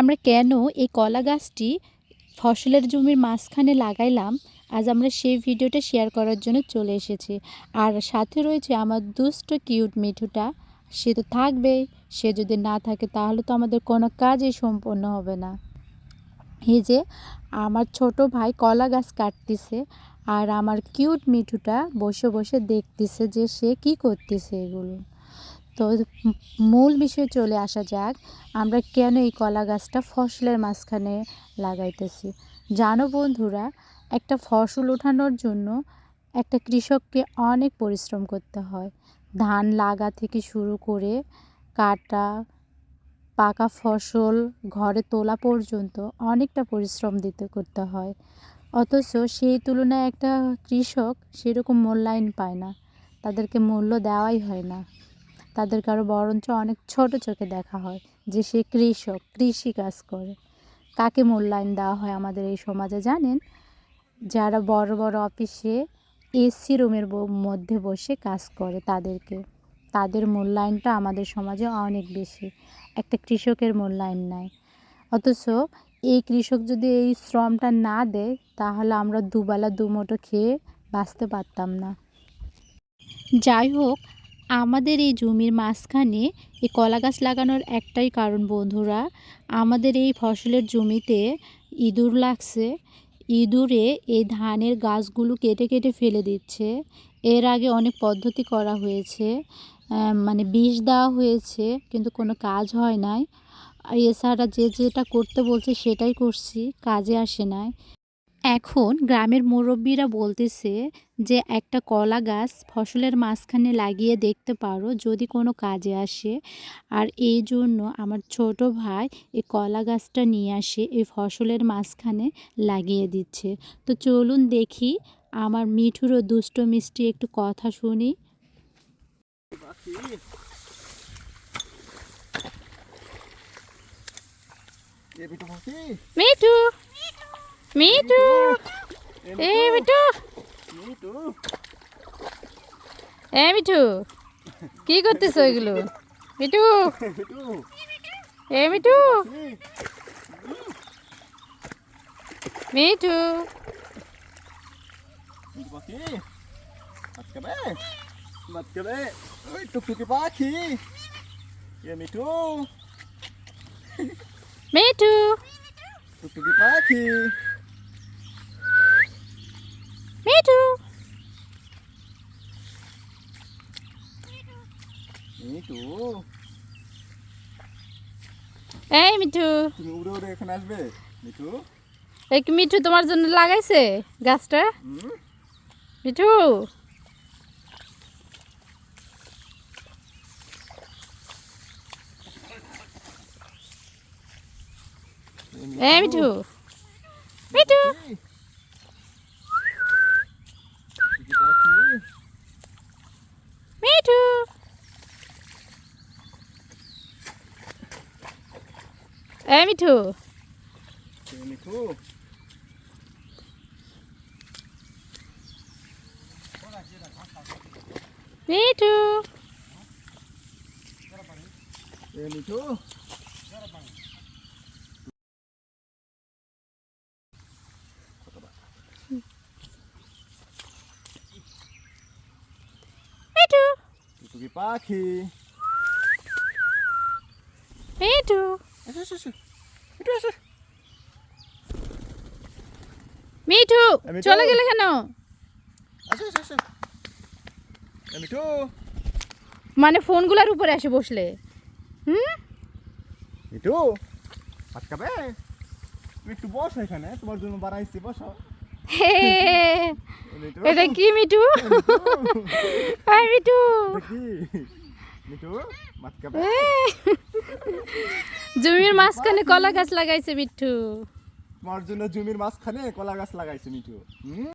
আমরা কেন এই কলা গাছটি ফসলের জমির মাঝখানে লাগাইলাম? আজ আমরা সেই ভিডিওটা শেয়ার করার জন্য চলে এসেছি। আর সাথে রয়েছে আমার দুষ্ট কিউট মিঠুটা। সে তো থাকবেই সে যদি না থাকে তাহলে তো আমাদের কোনো কাজই সম্পন্ন হবে না। এই যে আমার ছোট ভাই কলা গাছ কাটতেছে আর আমার কিউট মিঠুটা বসে বসে দেখতেছে যে সে কি করতেছে এগুলো। তো মূল বিষয়ে চলে আসা যাক, আমরা কেন এই কলা গাছটা ফসলের মাঝখানে লাগাইতেছি? জানো বন্ধুরা, একটা ফসল ওঠানোর জন্য একটা কৃষককে অনেক পরিশ্রম করতে হয়। ধান লাগা থেকে শুরু করে কাটা, পাকা ফসল ঘরে তোলা পর্যন্ত অনেকটা পরিশ্রম দিতে করতে হয়। অথচ সেই তুলনায় একটা কৃষক সেরকম মূল্যায়ন পায় না। তাদেরকে মূল্য দেওয়াই হয় না। তাদের কারও বরঞ্চ অনেক ছোট চোখে দেখা হয় যে সে কৃষক, কৃষি কাজ করে। কাকে মূল্যায়ন দেওয়া হয় আমাদের এই সমাজে জানেন? যারা বড় বড় অফিসে এসি রুমের মধ্যে বসে কাজ করে তাদেরকে। তাদের মূল্যায়নটা আমাদের সমাজে অনেক বেশি। একটা কৃষকের মূল্যায়ন নাই। অথচ এই কৃষক যদি এই শ্রমটা না দেয়, তাহলে আমরা দুবেলা দুমুঠো খেয়ে বাঁচতে পারতাম না। যাই হোক আমাদের এই জমির মাঝখানে এই কলা গাছ লাগানোর একটাই কারণ বন্ধুরা, আমাদের এই ফসলের জমিতে ইঁদুর লাগছে। ইঁদুরে এই ধানের গাছগুলো কেটে কেটে ফেলে দিচ্ছে। এর আগে অনেক পদ্ধতি করা হয়েছে মানে বিষ দেওয়া হয়েছে, কিন্তু কোনো কাজ হয় নাই। এছাড়া যে যেটা করতে বলছে সেটাই করছি, কাজে আসে নাই। এখন গ্রামের মুরব্বীরা বলতেছে যে একটা কলা গাছ ফসলের মাঝখানে লাগিয়ে দেখতে পারো যদি কোনো কাজে আসে। আর এই জন্য আমার ছোট ভাই এই কলা গাছটা নিয়ে আসে এই ফসলের মাঝখানে লাগিয়ে দিচ্ছে। তো চলুন দেখি আমার মিঠুর ও দুষ্ট মিষ্টি একটু কথা শুনি। পাখি এ বিটু পাখি মিঠু মিঠু এ এই মিঠু মিটু এ মিঠু কি করতেছো এগুলো? মিঠু বিটু এ মিটু ওই টুকটুকি পাখি এ মিটু মিঠু টুকটুকি পাখি মিঠু মিটু এই মিঠু তুমি উড়ে উড়ে এখানে আসবে? মিটু এই কি মিঠু তোমার জন্য লাগাইছে গাছটা? মিঠু? এই মিঠু। মিঠু টুকটুকি পাখি মিঠু এই মিঠু এ মিঠু। মিঠু। মিঠু। মিঠু। পাখি? মিঠু। আসো আসো আসো মিঠু আসো মিঠু। চলে গেলে কেন? আসো আসো আসো। মিঠু মানে ফোনগুলোর উপরে এসে বসলে। হুম? মিঠু ভাত খাবে? তুমি একটু বসো এখানে তোমার জন্য বানাইছি বসো। এটা কি মিঠু হাই মিঠু মিঠু জমির মাঝখানে কলা গাছ লাগাইছে মিঠু। তোমার জন্য জমির মাঝখানে কলা গাছ লাগাইছে মিঠু।